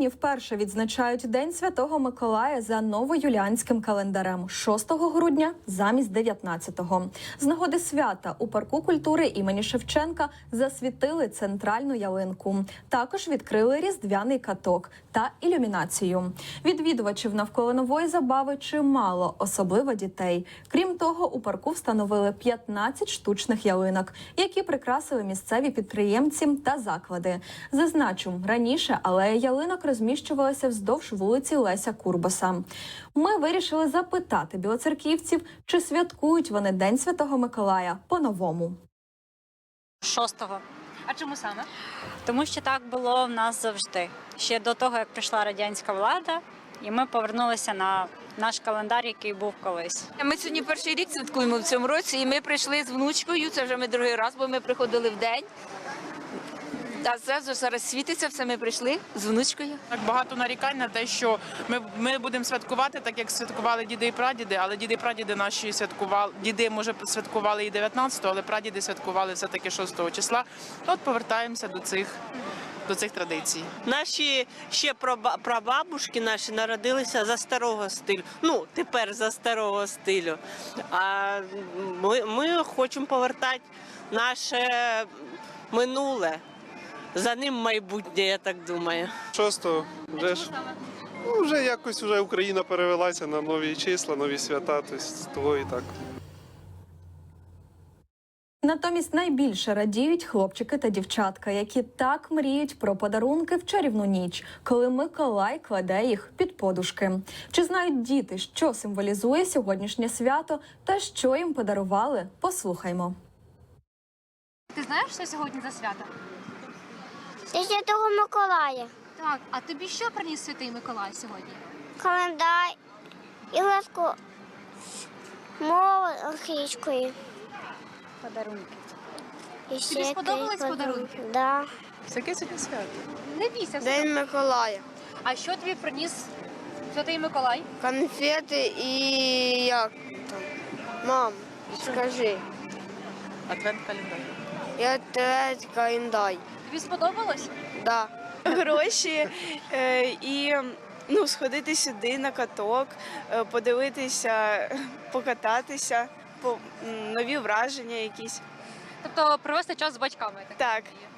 Україні вперше відзначають День Святого Миколая за новоюліанським календарем 6 грудня замість 19-го. З нагоди свята у парку культури імені Шевченка засвітили центральну ялинку. Також відкрили різдвяний каток та ілюмінацію. Відвідувачів навколо нової забави чимало, особливо дітей. Крім того, у парку встановили 15 штучних ялинок, які прикрасили місцеві підприємці та заклади. Зазначу, раніше алея ялинок розміщувалася вздовж вулиці Леся Курбаса. Ми вирішили запитати білоцерківців, чи святкують вони День Святого Миколая по-новому. Шостого. А чому саме? Тому що так було в нас завжди. Ще до того, як прийшла радянська влада, і ми повернулися на наш календар, який був колись. Ми сьогодні перший рік святкуємо в цьому році, і ми прийшли з внучкою. Це вже ми другий раз, бо ми приходили в день. А зараз зараз світиться, все ми прийшли з внучкою. Так багато нарікань на те, що ми, ми будемо святкувати так, як святкували діди і прадіди, але діди і прадіди наші святкували. Діди, може, святкували і 19-го, але прадіди святкували все-таки 6 числа. От повертаємося до цих, до цих традицій. Наші ще прабабушки наші народилися за старого стилю. Ну, тепер за старого стилю. А ми, ми хочемо повертати наше минуле. За ним майбутнє, я так думаю. Шостого вже ж ну, вже якось вже Україна перевелася на нові числа, нові свята, тобто того і так. Натомість найбільше радіють хлопчики та дівчатка, які так мріють про подарунки в чарівну ніч, коли Миколай кладе їх під подушки. Чи знають діти, що символізує сьогоднішнє свято та що їм подарували? Послухаймо. Ти знаєш, що сьогодні за свято? Ти Святого Миколая. Так, а тобі що приніс святий Миколай сьогодні? Календар і ласку мовою англійською. Подарунки. І ще сподобались якісь подарунки? Да. Яке сьогодні свято? Не бійся. все. День Миколая. А що тобі приніс святий Миколай? Конфети і як там? Мам, скажи. Адвент календар. Я третій календар. Тобі сподобалось? Да. гроші е, і ну, сходити сюди на каток, е, подивитися, покататися, по, м, нові враження якісь. Тобто провести час з батьками. я Так. Так. розумію.